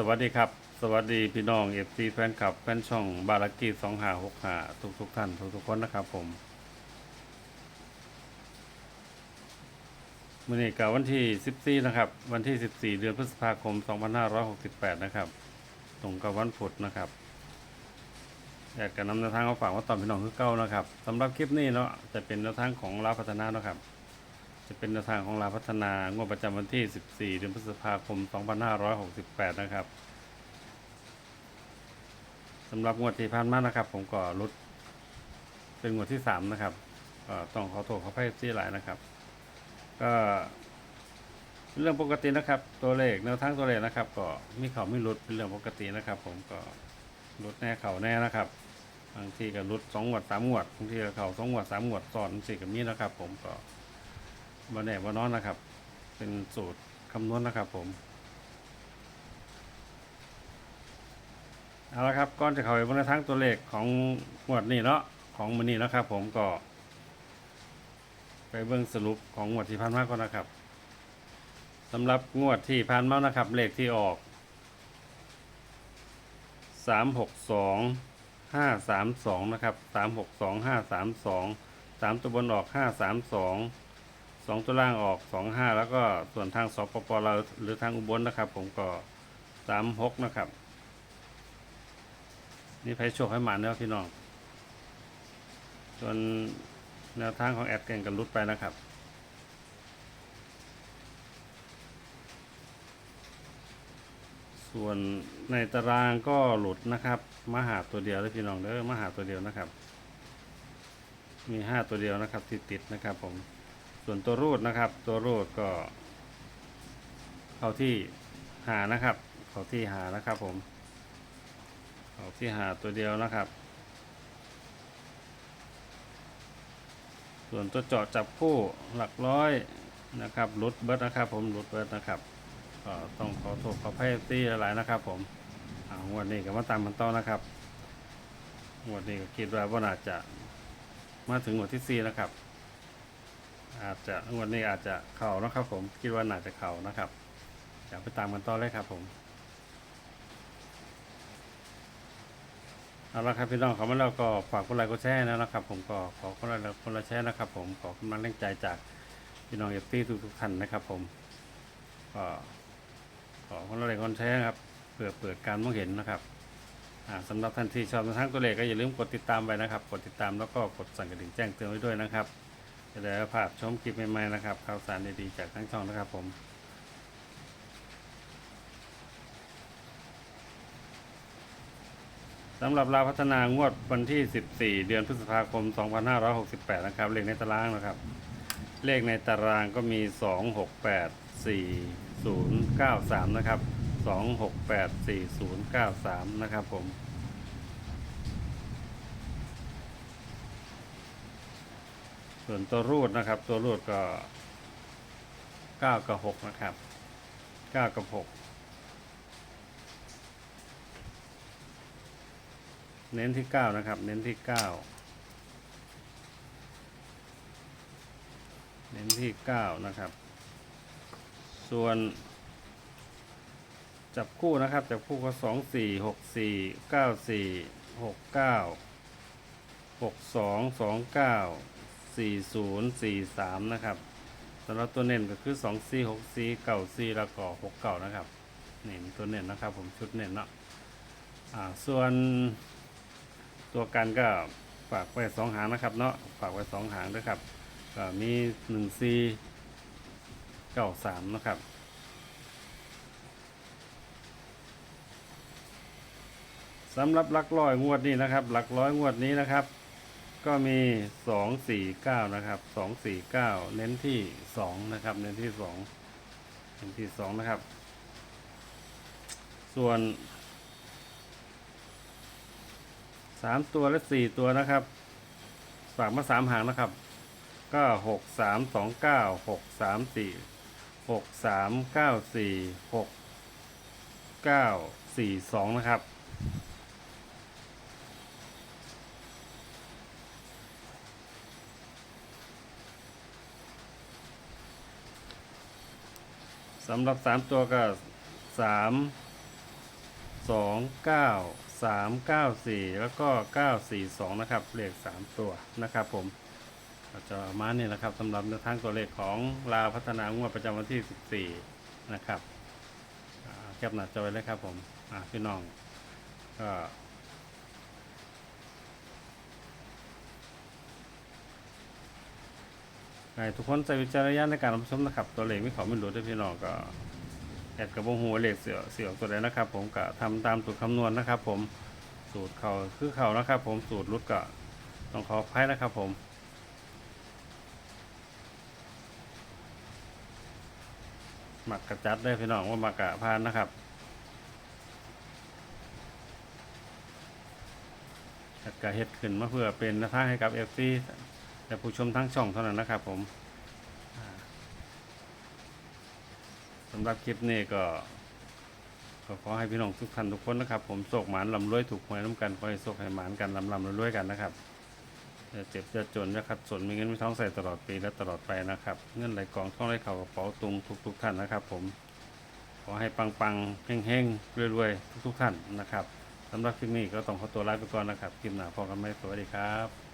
สวัสดีครับ สวัสดีพี่น้องเอฟซีแฟนคลับแฟนช่องบารากีสองหาหกหาทุกทุกท่านทุกทุกคนนะครับผมมื่อนี้กับวันที่ 14 นะครับ วันที่ 14 เดือนพฤษภาคม 2568 นะครับ ตรงกับวันพุธนะครับ อยากจะนำแนวทางมาฝากว่าตอนพี่น้องคือเก้านะครับสำหรับคลิปนี้เนาะจะเป็นแนวทางของลาวพัฒนาเนาะครับ จะเป็นแนวทางของลาพัฒนางวดประจำวันที่ 14 เดือนพฤษภาคม 2568 นะครับสำหรับงวดที่ผ่านมานะครับ ผมก็ลดเป็นงวดที่ 3 นะครับก็ต้องขอโทษขออภัยที่หลายนะครับ ก็เป็นเรื่องปกตินะครับ ตัวเลขแนวทางตัวเลขนะครับ ก็มีเขาไม่ลดเป็นเรื่องปกตินะครับ ผมก็ลดแน่เขาแน่นะครับบางทีก็ลดสองงวดสามงวดบางทีก็เขาสองงวดสามงวดซ้อนสี่กับนี้นะครับ ผมก็ วันแหนวันนอนนะครับ เป็นสูตรคำนวณนะครับผมเอาละครับก่อนจะเข้าไปบนทางตัวเลขของงวดนี้เนาะของมือนี้นะครับ ผมก็ ไปเบื้องสรุปของงวดที่ผ่านมาก่อนนะครับสำหรับงวดที่ผ่านมานะครับ เลขที่ออกสามหกสองห้าสามสองนะครับสามหกสองห้าสามสองสามตัวบนออกห้าสามสอง สองตัวล่างออกสองห้าแล้วก็ส่วนทางสปปเราหรือทางอุบลนะครับ ผมก็สามหกนะครับ นี่ไพ่โชคให้หมาเนาะพี่น้องส่วนแนวทางของแอดเก่งกันรุดไปนะครับส่วนในตารางก็หลุดนะครับมาหาตัวเดียวเลยพี่น้องเด้อมาหาตัวเดียวนะครับ มีห้าตัวเดียวนะครับที่ติดนะครับผม ส่วนตัวรูดนะครับ ตัวรูดก็ เข้าที่หานะครับ เข้าที่หานะครับผม เข้าที่หาตัวเดียวนะครับ ส่วนตัวเจาะจับคู่หลักร้อยนะครับรุดเบิร์ดนะครับ ผมรุดเบิร์ดนะครับก็ต้องขอโทษขออภัยที่หลายๆนะครับ ผมอ่างวดนี้ก็มาตามมันต่อนะครับงวดนี้ก็คิดว่าว่าน่าจะมาถึงงวดที่สี่นะครับ อาจจะงวดนี้อาจจะเข่านะครับ ผมคิดว่าน่าจะเข่านะครับอยากไปตามกันต่อเลยครับผมเอาละครับพี่น้องขามาแล้วก็ฝากกดไลค์กดแชร์นะครับ ผมก็ขอคนไละคนละแชร์นะครับ ผมขอกำลังแรงใจจากพี่น้องเอฟซีทุกๆท่านนะครับ ผมก็ขอคนไลค์คนแชร์ครับเพื่อเปิดการมองเห็นนะครับอ่าสำหรับท่านที่ชอบทั้งตัวเลขก็อย่าลืมกดติดตามไว้นะครับ กดติดตามแล้วก็กดสั่นกระดิ่งแจ้งเตือนไว้ด้วยนะครับ จะได้ภาพชมคลิปใหม่ๆนะครับข่าวสารดีๆจากทั้งช่องนะครับผมสำหรับราพัฒนางวดวันที่ 14 เดือนพฤษภาคม 2568 นะครับ เลขในตารางนะครับ เลขในตารางก็มี 2 6 8 4 0 9 3 นะครับ 2 6 8 4 0 9 3 นะครับผม ส่วนตัวรูดนะครับ ตัวรูดก็เก้ากับหกนะครับเก้ากับหกเน้นที่เก้านะครับ เน้นที่เก้าเน้นที่เก้านะครับ ส่วน จับคู่นะครับ จับคู่ก็สองสี่หกสี่เก้าสี่หกเก้าหกสองสองเก้า 4043 นะครับสำหรับตัวเน้นก็คือ 2464เก่า4แล้วก็6เก่านะครับนี่มีตัวเน้นนะครับ ผมชุดเน้นเนาะอ่าส่วนตัวกันก็ฝากไว้สองหางนะครับเนาะฝากไว้สองหางด้วยครับก็มี1 4 9 3นะครับสำหรับหลักร้อยงวดนี้นะครับหลักร้อยงวดนี้นะครับ ก็มีสองสี่เก้านะครับสองสี่เก้าเน้นที่สองนะครับ เน้นที่สองเน้นที่สองนะครับ ส่วนสามตัวและสี่ตัวนะครับฝากมาสามหางนะครับ ก็หกสามสองเก้าหกสามสี่หกสามเก้าสี่หกเก้าสี่สองนะครับ สำหรับสามตัวก็สามสองเก้าสามเก้าสี่แล้วก็เก้าสี่สองนะครับ เลขสามตัวนะครับผมก็จะมาณนี้นะครับสำหรับแนทางตัวเลขของลาพัฒนางวดประจำวันที่สิบสี่นะครับแคปหน้าจอไว้เลยครับผมพี่น้องก็ ให้ทุกคนใช้วิจารณญาณในการรับชมนะครับ ตัวเลขไม่ขอไม่รู้ด้วยพี่น้องก็แอดกับบงหัวเลขเสือเสือตัวใดนะครับ ผมก็ทำตามสูตรคำนวณนะครับ ผมสูตรเขาคือเขานะครับ ผมสูตรรุดก็ต้องขออภัยนะครับ ผมหมักกระจัดได้พี่น้องว่าหมักกะพานนะครับแอดกะเฮ็ดขึ้นมาเพื่อเป็นนวทาให้กับเอฟซี และผู้ชมทั้งช่องเท่านั้นนะครับผมสำหรับคลิปนี้ก็ขอให้พี่น้องทุกท่านทุกคนนะครับ ผมโศกหมานลำรวยถูกหวยน้ำกันขอให้โศกให้หมานกันลำลำรวยกันนะครับอย่าเจ็บอย่าจนนะครับสนมีเงินมีท้องใส่ตลอดปีและตลอดไปนะครับ เงินไหลกองท่องไหลเข่ากระเป๋าตุงทุกๆท่านนะครับ ผมขอให้ปังๆเฮงๆรวยๆทุกๆท่านนะครับสำหรับคลิปนี้ก็ต้องขอตัวลาไปก่อนนะครับคลิปหน้าพอกันไหมสวัสดีครับ